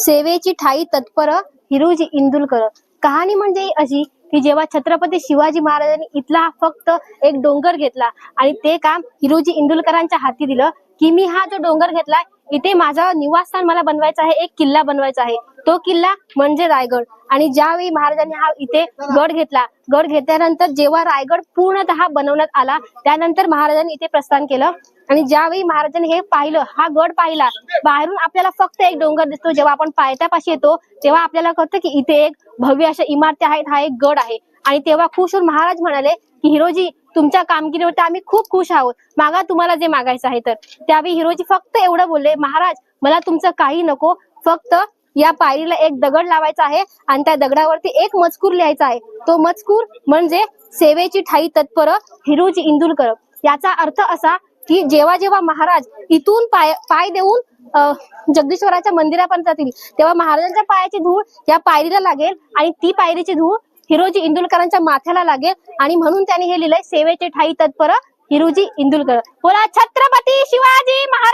सेवेची ठाई तत्पर हिरोजी इंदुलकर. कहाणी म्हणजे अशी की जेव्हा छत्रपती शिवाजी महाराजांनी इथला फक्त एक डोंगर घेतला आणि ते काम हिरोजी इंदुलकरांच्या हाती दिलं की मी हा जो डोंगर घेतलाय इथे माझं निवासस्थान मला बनवायचं आहे एक किल्ला बनवायचा आहे. तो किल्ला म्हणजे रायगड. आणि ज्यावेळी महाराजांनी हा इथे गड घेतला गड घेतल्यानंतर जेव्हा रायगड पूर्णतः बनवण्यात आला त्यानंतर महाराजांनी इथे प्रस्थान केलं. आणि ज्यावेळी महाराजांनी हे पाहिलं हा गड पाहिला बाहेरून आपल्याला फक्त एक डोंगर दिसतो जेव्हा आपण पायथ्यापाशी येतो तेव्हा आपल्याला कळतं की इथे एक भव्य अशा इमारती आहेत हा एक गड आहे. आणि तेव्हा खुश होऊन महाराज म्हणाले की हिरोजी तुमच्या कामगिरीवरती आम्ही खूप खुश आहोत. मागा तुम्हाला जे मागायचं आहे तर. त्यावेळी हिरोजी फक्त एवढं बोलले महाराज मला तुमचं काही नको फक्त या पायरीला एक दगड लावायचा आहे आणि त्या दगडावरती एक मजकूर लिहायचा आहे. तो मजकूर म्हणजे सेवेची ठाई तत्पर हिरोजी इंदुलकर. याचा अर्थ असा की जेव्हा जेव्हा महाराज इथून पाय पाय देऊन जगदीश्वराच्या मंदिरापर्यंत जातील तेव्हा महाराजांच्या पायाची धूळ या पायरीला लागेल आणि ती पायरीची धूळ हिरोजी इंदुलकरांच्या माथ्याला लागेल आणि म्हणून त्यांनी हे लिहिलंय सेवेचे ठाई तत्पर हिरोजी इंदुलकर. बोला छत्रपती शिवाजी महाराज